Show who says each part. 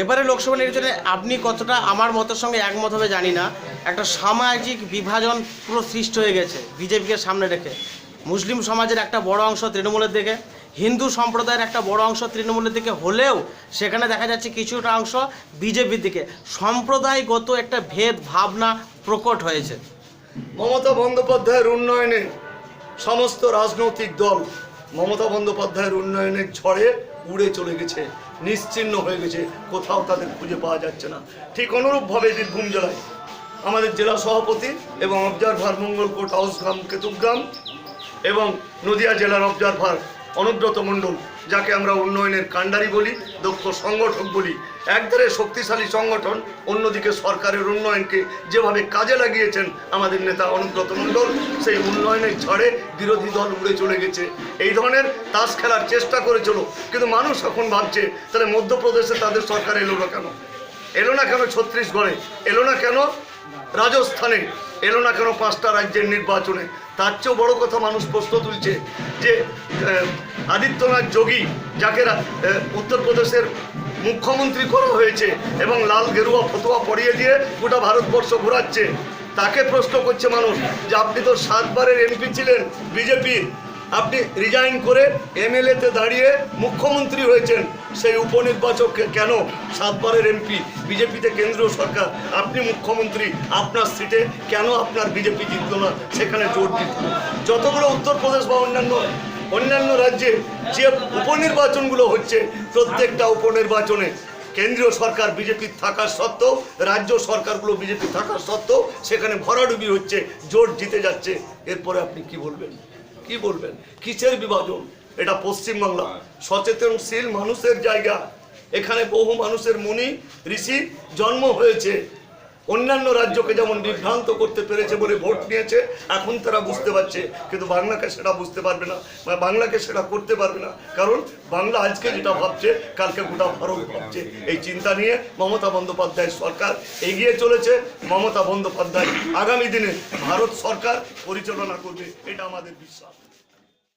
Speaker 1: এবারে লোকসভা নির্বাচনে আপনি কতটা আমার মতের সঙ্গে একমত হবে জানি না। একটা সামাজিক বিভাজন পুরো সৃষ্টি হয়ে গেছে বিজেপিকে সামনে রেখে। মুসলিম সমাজের একটা বড় অংশ তৃণমূলের দিকে, হিন্দু সম্প্রদায়ের একটা বড় অংশ তৃণমূলের দিকে হলেও সেখানে দেখা যাচ্ছে কিছুটা অংশ বিজেপির দিকে। সম্প্রদায়গত একটা ভেদ ভাবনা প্রকট হয়েছে।
Speaker 2: মমতা বন্দ্যোপাধ্যায়ের উন্নয়নে সমস্ত রাজনৈতিক দল মমতা বন্দ্যোপাধ্যায়ের উন্নয়নের ঝড়ে উড়ে চলে গেছে, নিশ্চিন্ন হয়ে গেছে, কোথাও তাদের খুঁজে পাওয়া যাচ্ছে না। ঠিক অনুরূপভাবে বীরভূম জেলায় আমাদের জেলা সভাপতি এবং অবজারভার মঙ্গলকোট হাউসগ্রাম কেতুগ্রাম এবং নদিয়া জেলার অবজারভার অনুব্রত মণ্ডল, যাকে আমরা উন্নয়নের কাণ্ডারি বলি, দক্ষ সংগঠক বলি একধারে শক্তিশালী সংগঠন, অন্যদিকে সরকারের উন্নয়নকে যেভাবে কাজে লাগিয়েছেন আমাদের নেতা অনুব্রত মণ্ডল, সেই উন্নয়নের ঝড়ে বিরোধী দল উড়ে চলে গেছে। এই ধরনের তাস খেলার চেষ্টা করেছিল, কিন্তু মানুষ এখন ভাবছে, তাহলে মধ্যপ্রদেশে তাদের সরকার এলো না কেন? এলো না কেন ছত্তিশগড়ে এলো না কেন রাজস্থানে? এলো না কেন পাঁচটা রাজ্যের নির্বাচনে? তার চেয়েও বড় কথা মানুষ প্রশ্ন তুলছে যে আদিত্যনাথ যোগী, যাকে উত্তরপ্রদেশের মুখ্যমন্ত্রী করা হয়েছে এবং লাল গেরুয়া ফতোয়া পড়িয়ে দিয়ে গোটা ভারতবর্ষ ঘোরাচ্ছে, তাকে প্রশ্ন করছে মানুষ যে, আপনি তো সাতবারের এমপি ছিলেন বিজেপির আপনি রিজাইন করে এমএলএতে দাঁড়িয়ে মুখ্যমন্ত্রী হয়েছেন। সেই উপনির্বাচককে কেন সাতবারের এমপি বিজেপিতে কেন্দ্রীয় সরকার? আপনি মুখ্যমন্ত্রী, আপনার সিটে কেন আপনার বিজেপি জিতল না? সেখানে জোর দিত যতগুলো উত্তরপ্রদেশ বা অন্যান্য অন্যান্য রাজ্যে যে উপনির্বাচনগুলো হচ্ছে, প্রত্যেকটা উপনির্বাচনে কেন্দ্রীয় সরকার বিজেপি থাকার সত্ত্বেও, রাজ্য সরকারগুলো বিজেপি থাকার সত্ত্বেও, সেখানে ভরাডুবি হচ্ছে জোট জিতে যাচ্ছে। এরপরে আপনি কি বলবেন? কি বলবেন? কিসের বিভাজন? এটা পশ্চিমবাংলা। সচেতনশীল মানুষের জায়গা। এখানে বহু মানুষের মুনি ঋষি জন্ম হয়েছে। অন্যান্য রাজ্যকে যেমন বিভ্রান্ত করতে পেরেছে বলে ভোট নিয়েছে এখন তারা বুঝতে পারছে। কিন্তু বাংলাকে সেটা বুঝতে পারবে না বা বাংলাকে সেটা করতে পারবে না। কারণ বাংলা আজকে যেটা ভাবছে কালকে গোটা ভারত ভাবছে। এই চিন্তা নিয়ে মমতা বন্দ্যোপাধ্যায় সরকার এগিয়ে চলেছে। মমতা বন্দ্যোপাধ্যায় আগামী দিনে ভারত সরকার পরিচালনা করবে এটা আমাদের বিশ্বাস।